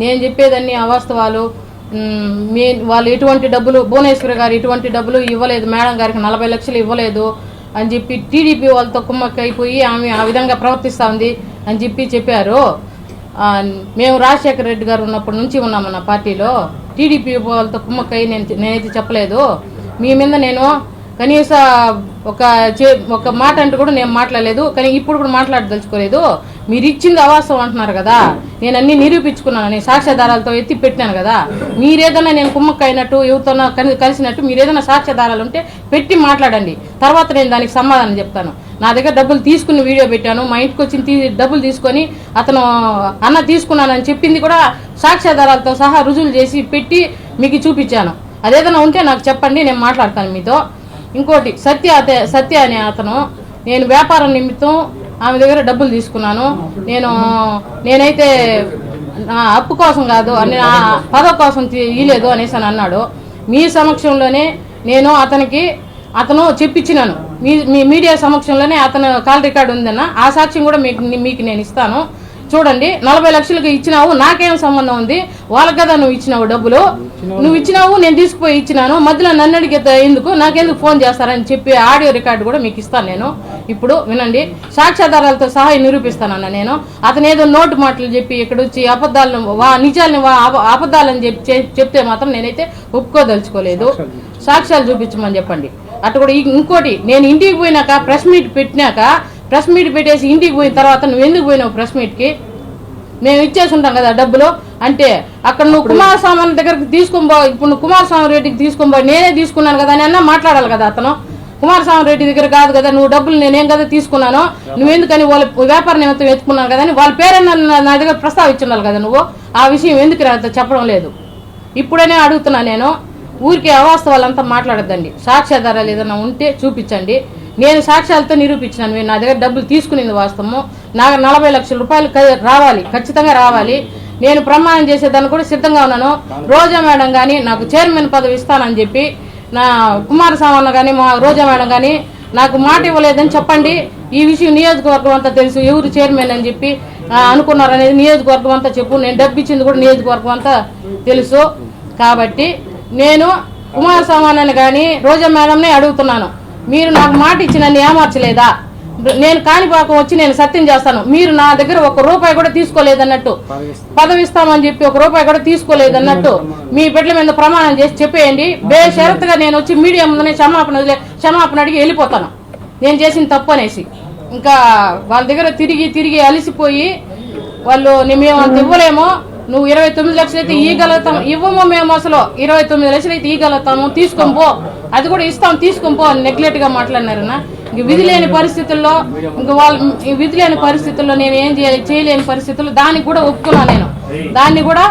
నేను చెప్పేదన్నీ అవాస్తవాలు. మీ వాళ్ళు ఎటువంటి డబ్బులు భువనేశ్వరి గారు ఎటువంటి డబ్బులు ఇవ్వలేదు మేడం గారికి నలభై లక్షలు ఇవ్వలేదు అని చెప్పి టీడీపీ వాళ్ళతో కుమ్మక్కైపోయి ఆమె ఆ విధంగా ప్రవర్తిస్తూ ఉంది అని చెప్పి చెప్పారు. మేము రాజశేఖర రెడ్డి గారు ఉన్నప్పటి నుంచి ఉన్నాము నా పార్టీలో. టీడీపీ వాళ్ళతో కుమ్మక్కై నేను నేనైతే చెప్పలేదు. మీ మీద నేను కనీస ఒక చే- ఒక మాట అంటూ కూడా నేను మాట్లాడలేదు కానీ ఇప్పుడు కూడా మాట్లాడదలుచుకోలేదు. మీరు ఇచ్చింది అవాసం అంటున్నారు కదా. నేను అన్ని నిరూపించుకున్నాను నేను సాక్ష్యాధారాలతో ఎత్తి పెట్టాను కదా. మీరేదైనా నేను కుమ్మక్క అయినట్టు ఎవరితోనో కలిసినట్టు మీరేదైనా సాక్ష్యాధారాలు ఉంటే పెట్టి మాట్లాడండి. తర్వాత నేను దానికి సమాధానం చెప్తాను. నా దగ్గర డబ్బులు తీసుకుని వీడియో పెట్టాను. మా ఇంటికి వచ్చి డబ్బులు తీసుకొని అతను అన్న తీసుకున్నానని చెప్పింది కూడా సాక్ష్యాధారాలతో సహా రుజువులు చేసి పెట్టి మీకు చూపించాను. అదేదైనా ఉంటే నాకు చెప్పండి నేను మాట్లాడతాను మీతో. ఇంకోటి సత్య సత్య అనే అతను నేను వ్యాపారం నిమిత్తం ఆమె దగ్గర డబ్బులు తీసుకున్నాను. నేను నేనైతే అప్పు కోసం కాదు అని పదవి కోసం ఇయ్యలేదు అనేసి అని అన్నాడు. మీ సమక్షంలోనే నేను అతనికి అతను చెప్పించినాను. మీ మీ మీడియా సమక్షంలోనే అతను కాల్ రికార్డు ఉందన్న ఆ సాక్ష్యం కూడా మీకు మీకు నేను ఇస్తాను. చూడండి నలభై లక్షలకు ఇచ్చినావు నాకేం సంబంధం ఉంది? వాళ్ళకి కదా నువ్వు ఇచ్చినావు డబ్బులు. నువ్వు ఇచ్చినావు నేను తీసుకుపోయి ఇచ్చినాను. మధ్యలో నన్ను అడిగే ఎందుకు? నాకెందుకు ఫోన్ చేస్తారని చెప్పి ఆడియో రికార్డు కూడా మీకు ఇస్తాను నేను. ఇప్పుడు వినండి సాక్ష్యాధారాలతో సహా నిరూపిస్తానన్న నేను. అతను ఏదో నోటు మాటలు చెప్పి ఇక్కడ వచ్చి అబద్ధాలను వా నిజాలని వా అబ- అబద్ధాలని చెప్పి చెప్తే మాత్రం నేనైతే ఒప్పుకోదలుచుకోలేదు. సాక్ష్యాలు చూపించమని చెప్పండి. అటు కూడా ఇంకోటి నేను ఇంటికి పోయినాక ప్రెస్ మీట్ పెట్టినాక ప్రెస్ మీట్ పెట్టేసి ఇంటికి పోయిన తర్వాత నువ్వు ఎందుకు పోయినావు ప్రెస్ మీట్కి మేము ఇచ్చేసి ఉంటాం కదా డబ్బులు. అంటే అక్కడ నువ్వు కుమారస్వామి దగ్గరికి తీసుకొని పో ఇప్పుడు నువ్వు కుమారస్వామి రెడ్డికి తీసుకొని పోయి నేనే తీసుకున్నాను కదా అని అన్నా మాట్లాడాలి కదా అతను. కుమారస్వామి రెడ్డి దగ్గర కాదు కదా నువ్వు డబ్బులు నేనేం కదా తీసుకున్నాను. నువ్వు ఎందుకని వాళ్ళ వ్యాపార నిమిత్తం ఎత్తుకున్నాను కదా అని వాళ్ళ పేరన్నా నా- దగ్గర ప్రస్తావించున్నాను కదా నువ్వు. ఆ విషయం ఎందుకు రా- చెప్పడం లేదు. ఇప్పుడనే అడుగుతున్నా నేను. ఊరికే అవాస్తవాలంతా మాట్లాడద్దండి. సాక్ష్యాధారాలు ఏదైనా ఉంటే చూపించండి. నేను సాక్ష్యాలతో నిరూపించినాను. మీరు నా దగ్గర డబ్బులు తీసుకునేది వాస్తవము నాకు నలభై లక్షల రూపాయలు రావాలి ఖచ్చితంగా రావాలి. నేను ప్రమాణం చేసేదాన్ని కూడా సిద్ధంగా ఉన్నాను. రోజా మేడం కానీ నాకు చైర్మన్ పదవి ఇస్తానని చెప్పి నా కుమారస్వామి అన్న కానీ మా రోజా మేడం కానీ నాకు మాట ఇవ్వలేదని చెప్పండి. ఈ విషయం నియోజకవర్గం అంతా తెలుసు. ఎవరు చైర్మన్ అని చెప్పి అనుకున్నారనేది నియోజకవర్గం అంతా చెప్పు. నేను డబ్బు ఇచ్చింది కూడా నియోజకవర్గం అంతా తెలుసు. కాబట్టి నేను కుమారస్వామి కానీ రోజా మేడంనే అడుగుతున్నాను. మీరు నాకు మాట ఇచ్చి నన్ను ఏమార్చలేదా? నేను కాణిపాకం వచ్చి నేను సత్యం చేస్తాను. మీరు నా దగ్గర ఒక రూపాయి కూడా తీసుకోలేదన్నట్టు. పదవి ఇస్తామని చెప్పి ఒక రూపాయి కూడా తీసుకోలేదన్నట్టు. మీ బిడ్డల మీద ప్రమాణం చేసి చెప్పేయండి. బేషరతుగా నేను వచ్చి మీడియా ముందునే క్షమాపణ వదిలే క్షమాపణ అడిగి వెళ్ళిపోతాను. నేను చేసిన తప్పు అనేసి. ఇంకా వాళ్ళ దగ్గర తిరిగి తిరిగి అలిసిపోయి వాళ్ళు మేము అంత ఇవ్వలేమో. నువ్వు ఇరవై తొమ్మిది లక్షలు అయితే ఇవ్వగలుగుతాం ఇవ్వము మేము అసలు. ఇరవై తొమ్మిది లక్షలు అయితే ఇవ్వగలుగుతాము తీసుకొని పో. అది కూడా ఇస్తాం. తీసుకొని పో అని నెగ్లెక్ట్గా మాట్లాడినారన్న ఇంక విధి లేని పరిస్థితుల్లో ఇంక వాళ్ళు విధి లేని పరిస్థితుల్లో నేను ఏం చేయాలి? చేయలేని పరిస్థితుల్లో దానికి కూడా ఒప్పుకున్నా నేను. దాన్ని కూడా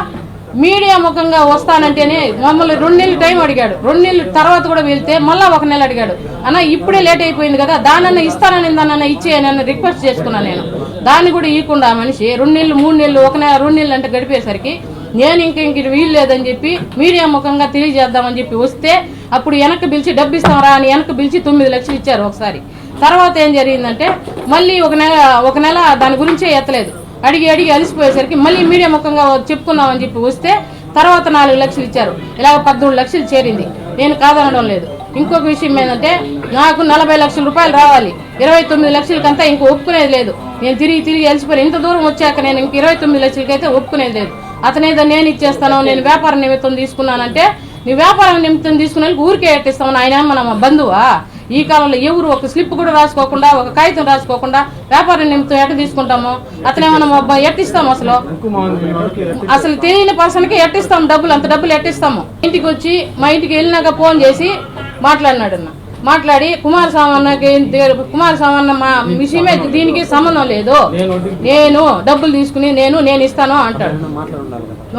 మీడియా ముఖంగా వస్తానంటేనే మమ్మల్ని రెండు నెలలు టైం అడిగాడు. రెండు నెలల తర్వాత కూడా వెళ్తే మళ్ళా ఒక నెల అడిగాడు. అన్న ఇప్పుడే లేట్ అయిపోయింది కదా. దానన్న ఇస్తానని దానన్న ఇచ్చేయనని రిక్వెస్ట్ చేసుకున్నాను నేను. దాన్ని కూడా ఇవ్వకుండా ఆ మనిషి. రెండు నెలలు మూడు నెలలు ఒక నెల రెండు నెలలు అంటే గడిపేసరికి నేను ఇంక ఇంక వీలు లేదని చెప్పి మీడియా ముఖంగా తెలియజేద్దామని చెప్పి వస్తే అప్పుడు వెనక్కి పిలిచి డబ్బు ఇస్తాంరా అని వెనక్కి పిలిచి తొమ్మిది లక్షలు ఇచ్చారు ఒకసారి. తర్వాత ఏం జరిగిందంటే మళ్ళీ ఒక నెల ఒక నెల దాని గురించే ఎత్తలేదు. అడిగి అడిగి అలిసిపోయేసరికి మళ్ళీ మీడియా ముఖంగా చెప్పుకుందామని చెప్పి వస్తే తర్వాత నాలుగు లక్షలు ఇచ్చారు. ఇలాగ పద్మూడు లక్షలు చేరింది. నేను కాదనడం లేదు. ఇంకొక విషయం ఏంటంటే నాకు నలభై లక్షల రూపాయలు రావాలి. ఇరవై తొమ్మిది లక్షలకంతా ఇంక ఒప్పుకునేది లేదు. నేను తిరిగి తిరిగి అలిసిపోయి ఇంత దూరం వచ్చాక నేను ఇంక ఇరవై తొమ్మిది లక్షలకైతే ఒప్పుకునేది లేదు. అతనేదో నేను ఇచ్చేస్తాను నేను వ్యాపార నిమిత్తం తీసుకున్నానంటే నీ వ్యాపారం నిమిత్తం తీసుకునే ఊరికే ఎట్టిస్తామని ఆయన మన బంధువా? ఈ కాలంలో ఎవరు ఒక స్లిప్ కూడా రాసుకోకుండా ఒక కాగితం రాసుకోకుండా వ్యాపార నిమిత్తం ఎట్ట తీసుకుంటాము? అతనేమన్నా ఎట్టిస్తాము అసలు? అసలు తెలియని పర్సన్కి ఎట్టిస్తాము ఎట్టిస్తాం డబ్బులు? అంత డబ్బులు ఎట్టిస్తాము? ఇంటికి వచ్చి మా ఇంటికి వెళ్ళినాక ఫోన్ చేసి మాట్లాడినాడు అన్న. మాట్లాడి కుమారస్వామి అన్నకి కుమారస్వామి అన్న మా విషయమే దీనికి సంబంధం లేదు. నేను డబ్బులు తీసుకుని నేను నేను ఇస్తాను అంటాడు.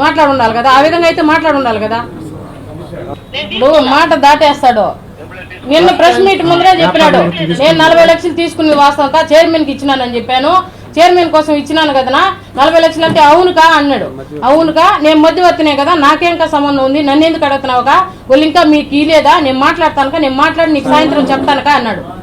మాట్లాడి ఉండాలి కదా. ఆ విధంగా అయితే మాట్లాడి ఉండాలి కదా. ఇప్పుడు మాట దాటేస్తాడు. నిన్న ప్రెస్ మీట్ ముందరే చెప్పినాడు. నేను నలభై లక్షలు తీసుకుని వాస్తవంతా చైర్మన్కి ఇచ్చినానని చెప్పాను. చైర్మన్ కోసం ఇచ్చినాను కదా నలభై లక్షలు అంటే అవునుకా అన్నాడు. అవునుకా? నేను మధ్యవర్తినే కదా? నాకేంకా సంబంధం ఉంది? నన్ను ఎందుకు అడుగుతున్నావుగా వాళ్ళు ఇంకా మీకు ఇలేదా నేను మాట్లాడతానుక? నేను మాట్లాడి నీకు సాయంత్రం చెప్తానుకా అన్నాడు.